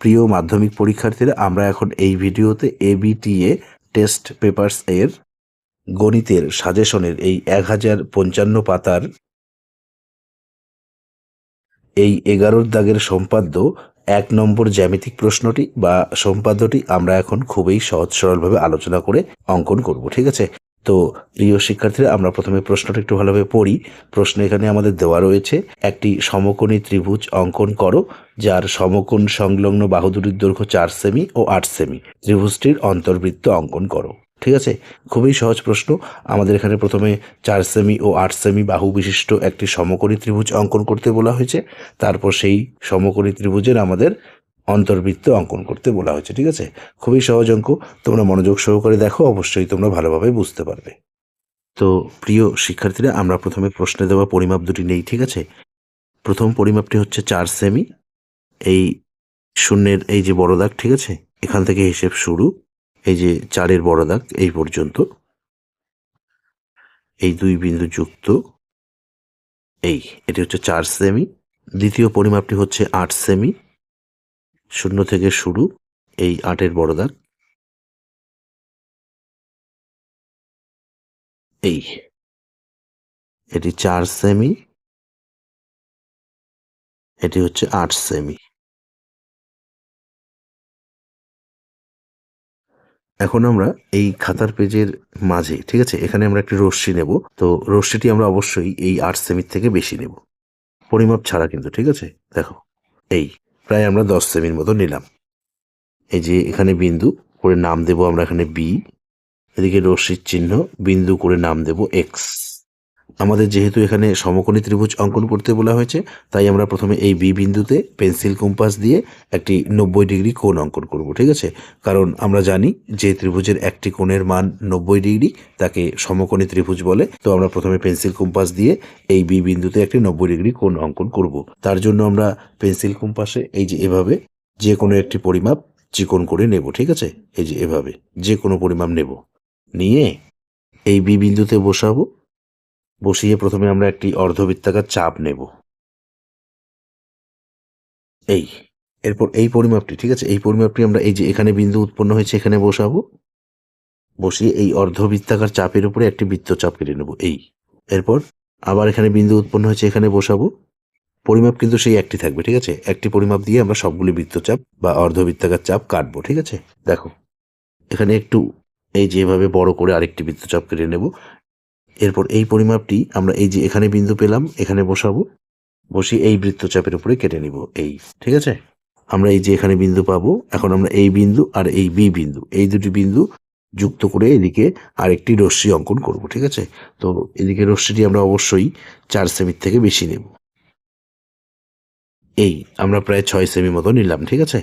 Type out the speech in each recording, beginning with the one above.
প্রিয় মাধ্যমিক পরীক্ষার্থীরা, আমরা এখন এই ভিডিওতে এবিটিএ টেস্ট পেপারস এর গণিতের সাজেশনের এই এক হাজার পঞ্চান্ন পাতার এই এগারোর দাগের সম্পাদ্য, এক নম্বর জ্যামিতিক প্রশ্নটি বা সম্পাদ্যটি আমরা এখন খুবই সহজ সরলভাবে আলোচনা করে অঙ্কন করব, ঠিক আছে? তো প্রিয় শিক্ষার্থীরা, আমরা প্রথমে প্রশ্নটা একটু ভালোভাবে পড়ি। প্রশ্ন এখানে আমাদের দেওয়া রয়েছে, একটি সমকোণী ত্রিভুজ অঙ্কন করো, যার সমকোণ সংলগ্ন বাহু দুটির দৈর্ঘ্য চার সেমি ও আট সেমি। ত্রিভুজটির অন্তর্বৃত্ত অঙ্কন করো। ঠিক আছে? খুবই সহজ প্রশ্ন। আমাদের এখানে প্রথমে চার সেমি ও আট সেমি বাহু বিশিষ্ট একটি সমকোণী ত্রিভুজ অঙ্কন করতে বলা হয়েছে। তারপর সেই সমকোণী ত্রিভুজের আমাদের অন্তর্বৃত্ত অঙ্কন করতে বলা হয়েছে, ঠিক আছে? খুবই সহজ অঙ্ক, তোমরা মনোযোগ সহকারে দেখো, অবশ্যই তোমরা ভালোভাবে বুঝতে পারবে। তো প্রিয় শিক্ষার্থীরা, আমরা প্রথমে প্রশ্নে দেওয়া পরিমাপ দুটি নেই, ঠিক আছে? প্রথম পরিমাপটি হচ্ছে চার সেমি, এই শূন্যের এই যে বড় দাগ, ঠিক আছে? এখান থেকে হিসেব শুরু, এই যে চারের বড় দাগ, এই পর্যন্ত। এই দুই বিন্দু যুক্ত, এই, এটি হচ্ছে চার সেমি। দ্বিতীয় পরিমাপটি হচ্ছে আট সেমি শূন্য থেকে শুরু এই আটের বড় দাগ এই, এটি চার সেমি এটি হচ্ছে আট সেমি এখন আমরা এই খাতার পেজের মাঝে, ঠিক আছে? এখানে আমরা একটি রশ্মি নেব। তো রশ্মিটি আমরা অবশ্যই এই আট সেমির থেকে বেশি নেব। পরিমাপ ছাড়া কিন্তু, ঠিক আছে? দেখো, এই প্রায় আমরা দশ সেমির মতো নিলাম। এই যে এখানে বিন্দু, করে নাম দেব আমরা এখানে বি এদিকে রশ্মির চিহ্ন, বিন্দু করে নাম দেব এক্স আমাদের যেহেতু এখানে সমকোণী ত্রিভুজ অঙ্কন করতে বলা হয়েছে, তাই আমরা প্রথমে এই বি বিন্দুতে পেন্সিল কম্পাস দিয়ে একটি নব্বই ডিগ্রি কোণ অঙ্কন করব, ঠিক আছে? কারণ আমরা জানি যে ত্রিভুজের একটি কোণের মান নব্বই ডিগ্রি, তাকে সমকোণী ত্রিভুজ বলে। তো আমরা প্রথমে পেন্সিল কম্পাস দিয়ে এই বি বিন্দুতে একটি নব্বই ডিগ্রি কোণ অঙ্কন করব। তার জন্য আমরা পেন্সিল কম্পাসে এই যে এভাবে যে কোনো একটি পরিমাপ চিকন করে নেব, ঠিক আছে? এই যে এভাবে যে কোনো পরিমাপ নেব। নিয়ে এই বি বিন্দুতে বসাবো। বসিয়ে প্রথমে আমরা একটি অর্ধবৃত্তাকার চাপ নেব। এই, এরপর এই পরিমাপটি, ঠিক আছে? এই পরিমাপটি আমরা এই যে এখানে বিন্দু উৎপন্ন হয়েছে, এখানে বসাবো। বসিয়ে এই অর্ধবৃত্তাকার চাপের উপরে একটি বৃত্তচাপ কেটে নেব, এই। এরপর আবার এখানে বিন্দু উৎপন্ন হয়েছে, এখানে বসাবো। পরিমাপ কিন্তু সেই একটি থাকবে, ঠিক আছে? একটি পরিমাপ দিয়ে আমরা সবগুলি বৃত্তচাপ বা অর্ধবৃত্তাকার চাপ কাটবো, ঠিক আছে? দেখো, এখানে একটু এই যেভাবে বড় করে আরেকটি বৃত্তচাপ কেটে নেব। এরপর এই পরিমাপটি আমরা এই যে এখানে বিন্দু পেলাম, এখানে বসাবো। বসিয়ে এই বৃত্তচাপের উপরে কেটে নিব, এই, ঠিক আছে? আমরা এই যে এখানে বিন্দু পাবো, এখন আমরা এই বিন্দু আর এই বি বিন্দু, এই দুটি বিন্দু যুক্ত করে এদিকে আরেকটি রশ্মি অঙ্কন করব, ঠিক আছে? তো এদিকে রশ্মিটি আমরা অবশ্যই চার সেমির থেকে বেশি নেব। এই, আমরা প্রায় ছয় সেমি মতো নিলাম, ঠিক আছে?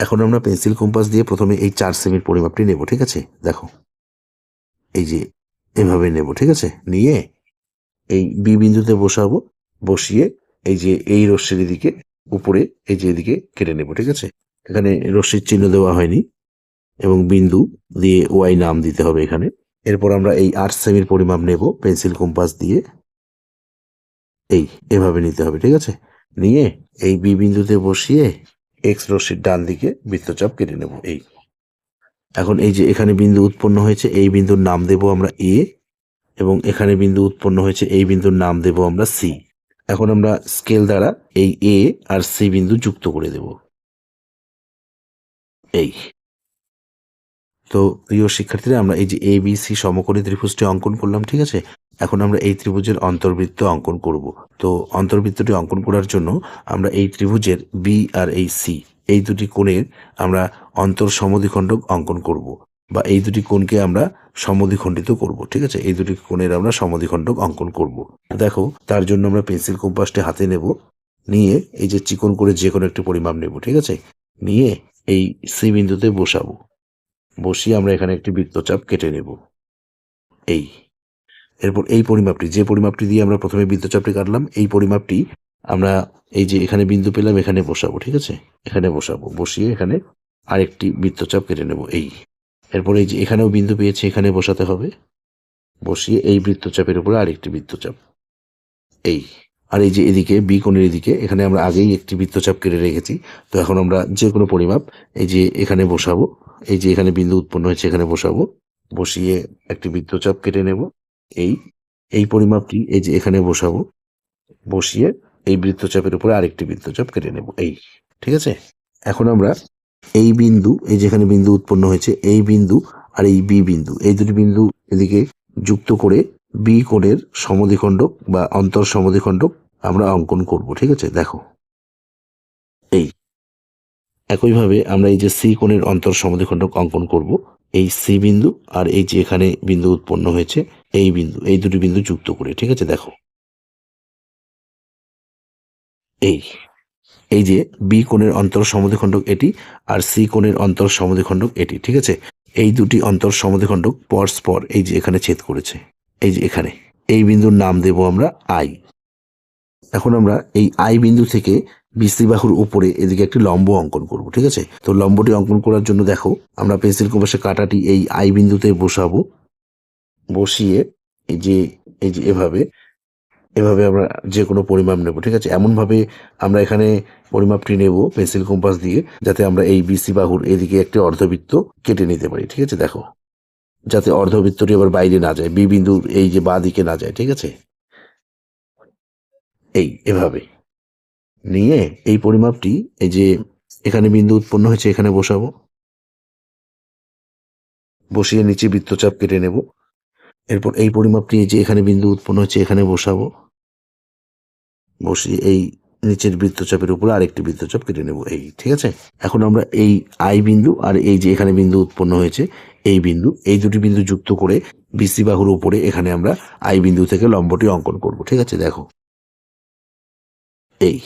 এখন আমরা পেন্সিল কম্পাস দিয়ে প্রথমে এই চার সেমির পরিমাপটি নেব, ঠিক আছে? দেখো। এই যে এভাবে নেব, ঠিক আছে? নিয়ে এই বি বিন্দুতে বসাবো, বসিয়ে এই যে এই রশ্মির দিকে উপরে এই যে এদিকে কেটে নেব, ঠিক আছে? এখানে রশ্মির চিহ্ন দেওয়া হয়নি এবং বিন্দু দিয়ে ওয়াই নাম দিতে হবে এখানে। এরপর আমরা এই আট সেমির পরিমাপ নেব, পেন্সিল কম্পাস দিয়ে। এই, এভাবে নিতে হবে, ঠিক আছে? নিয়ে এই বি বিন্দুতে বসিয়ে এক্স রশ্মির ডান দিকে বৃত্তচাপ কেটে নেব, এই। এখন এই যে এখানে বিন্দু উৎপন্ন হয়েছে, এই বিন্দুর নাম দেব আমরা এ এবং এখানে বিন্দু উৎপন্ন হয়েছে, এই বিন্দুর নাম দেব আমরা সি এখন আমরা স্কেল দ্বারা এই এ আর সি বিন্দু যুক্ত করে দেব। এই। তো প্রিয় শিক্ষার্থীরা, আমরা এই যে এ বি সি সমকোণী ত্রিভুজটি অঙ্কন করলাম, ঠিক আছে? এখন আমরা এই ত্রিভুজের অন্তর্বৃত্ত অঙ্কন করব। তো অন্তর্বৃত্তটি অঙ্কন করার জন্য আমরা এই ত্রিভুজের বি আর এই সি এই দুটি কোণের আমরা অন্তর সমদ্বিখণ্ডক অঙ্কন করব বা এই দুটি কোণকে আমরা সমদ্বিখণ্ডিত করব, ঠিক আছে? এই দুটি কোণের আমরা সমদ্বিখণ্ডক অঙ্কন করব। দেখো, তার জন্য আমরা পেন্সিল কম্পাসটি হাতে নেব, নিয়ে এই যে চিকন করে যে কোনো একটি পরিমাপ নেব, ঠিক আছে? নিয়ে এই সি বিন্দুতে বসাবো। বসিয়ে আমরা এখানে একটি বৃত্তচাপ কেটে নেব। এই। এরপর এই পরিমাপটি, যে পরিমাপটি দিয়ে আমরা প্রথমে বৃত্তচাপটি কাটলাম, এই পরিমাপটি আমরা এই যে এখানে বিন্দু পেলাম, এখানে বসাবো, ঠিক আছে? এখানে বসাবো, বসিয়ে এখানে আরেকটি বৃত্তচাপ কেটে নেব, এই। এরপর এই যে এখানেও বিন্দু পেয়েছে, এখানে বসাতে হবে। বসিয়ে এই বৃত্তচাপের উপরে আরেকটি বৃত্তচাপ, এই। আর এই যে এদিকে, বি কোণের এদিকে, এখানে আমরা আগেই একটি বৃত্তচাপ কেটে রেখেছি। তো এখন আমরা যে কোনো পরিমাপ, এই যে এখানে বসাবো, এই যে এখানে বিন্দু উৎপন্ন হয়েছে, এখানে বসাবো, বসিয়ে একটি বৃত্তচাপ কেটে নেব, এই। এই পরিমাপটি এই যে এখানে বসাবো, বসিয়ে এই বৃত্তচাপের উপরে আরেকটি বৃত্তচাপ কেটে নেব। এই, ঠিক আছে? এখন আমরা এই বিন্দু, এই যেখানে বিন্দু উৎপন্ন হয়েছে, এই বিন্দু আর এই বি বিন্দু। এই দুটি বিন্দু এদিকে যুক্ত করে বি কোণের সমদ্বিখণ্ডক বা অন্তর সমদ্বিখণ্ডক আমরা অঙ্কন করব, ঠিক আছে? দেখো। এই, একইভাবে আমরা এই যে সি কোণের অন্তর সমদ্বিখণ্ডক অঙ্কন করব, এই সি বিন্দু আর এই যে এখানে বিন্দু উৎপন্ন হয়েছে, এই বিন্দু, এই দুটি বিন্দু যুক্ত করে, ঠিক আছে? দেখো। এই এই যে বি কোণের অন্তর সমদ্বিখণ্ডক এটি আর সি কোণের অন্তর সমদ্বিখণ্ডক এটি, ঠিক আছে? এই দুটি অন্তর সমদ্বিখণ্ডক পরস্পর, এই যে এখানে ছেদ করেছে, এই যে এখানে, এই বিন্দুর নাম দেব আমরা আই এখন আমরা এই আই বিন্দু থেকে বিসি বাহুর উপরে এদিকে একটি লম্ব অঙ্কন করব, ঠিক আছে? তো লম্বটি অঙ্কন করার জন্য দেখো, আমরা পেন্সিল কম্পাসে কাটাটি এই আই বিন্দুতে বসাবো, বসিয়ে এই যে এই যে এভাবে এভাবে আমরা যে কোনো পরিমাপ নেব, ঠিক আছে? এমনভাবে আমরা এখানে পরিমাপটি নেব পেন্সিল কম্পাস দিয়ে, যাতে আমরা এই বিসি বাহুর এদিকে একটি অর্ধবৃত্ত কেটে নিতে পারি, ঠিক আছে? দেখো, যাতে অর্ধবৃত্তটি আবার বাইরে না যায় বি বিন্দুর এই যে বা দিকে না যায়, ঠিক আছে? এই, এভাবে। নিয়ে এই পরিমাপটি, এই যে এখানে বিন্দু উৎপন্ন হয়েছে, এখানে বসাবো। বসিয়ে নিচে বৃত্তচাপ কেটে নেব। এরপর এই পরিমাপটি এই যে এখানে বিন্দু উৎপন্ন হয়েছে এখানে বসাবো। বসিয়ে এই নিচের বৃত্তচাপের উপর আরেকটি বৃত্তচাপ কেটে নেব। এই, ঠিক আছে? এখন আমরা এই আই বিন্দু আর এই যে এখানে বিন্দু উৎপন্ন হয়েছে, এই বিন্দু, এই দুটি বিন্দু যুক্ত করে বিসি বাহুর উপরে এখানে আমরা আই বিন্দু থেকে লম্বটি অঙ্কন করব। ঠিক আছে? দেখো। এই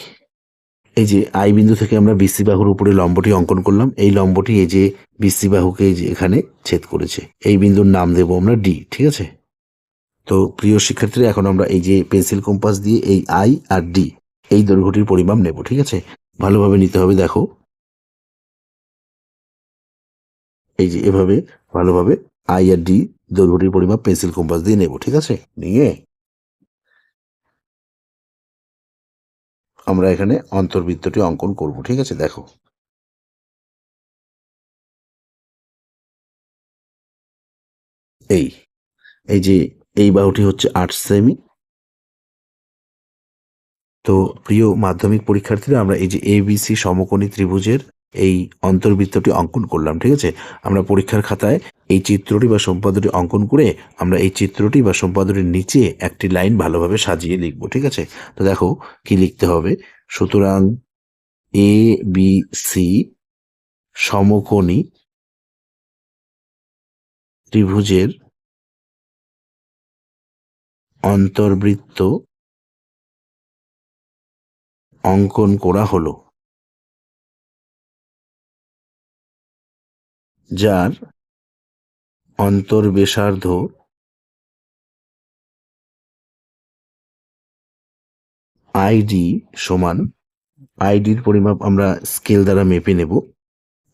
এই যে আই বিন্দু থেকে আমরা বিসি বাহুর উপরে লম্বটি অঙ্কন করলাম, এই লম্বটি এই যে বিসি বাহুকে এখানে ছেদ করেছে, এই বিন্দুর নাম দেব আমরা ডি, ঠিক আছে? তো প্রিয় শিক্ষার্থীরা, এখন আমরা এই যে পেন্সিল কম্পাস দিয়ে এই আই আর ডি, এই দৈর্ঘ্যটির পরিমাপ নেব, ঠিক আছে? ভালোভাবে নিতে হবে, দেখো। এই যে এভাবে, ভালোভাবে আই আর ডি দৈর্ঘ্যটির পরিমাপ পেন্সিল কম্পাস দিয়ে নেব, ঠিক আছে? নিয়ে আমরা এখানে অন্তর্বৃত্তটি অঙ্কন করব, ঠিক আছে? দেখো। এই এই যে, এই বাহুটি হচ্ছে আট সেমি। তো প্রিয় মাধ্যমিক পরীক্ষার্থীরা, আমরা এই যে এবিসি সমকোণী ত্রিভুজের এই অন্তর্বৃত্তটি অঙ্কন করলাম, ঠিক আছে? আমরা পরীক্ষার খাতায় এই চিত্রটি বা সম্পাদটি অঙ্কন করে আমরা এই চিত্রটি বা সম্পাদটির নিচে একটি লাইন ভালোভাবে সাজিয়ে লিখব, ঠিক আছে? তো দেখো কি লিখতে হবে। সুতরাং এ, বি, সি সমকোণী ত্রিভুজের অন্তর্বৃত্ত অঙ্কন করা হলো। যার অন্তর্বেশার্ধ আইডি সমান, আইডির পরিমাপ আমরা স্কেল দ্বারা মেপে নেব,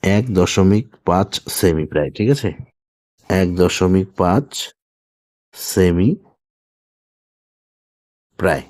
এক দশমিক পাঁচ সেমি প্রায়, ঠিক আছে? এক দশমিক পাঁচ সেমি প্রায়।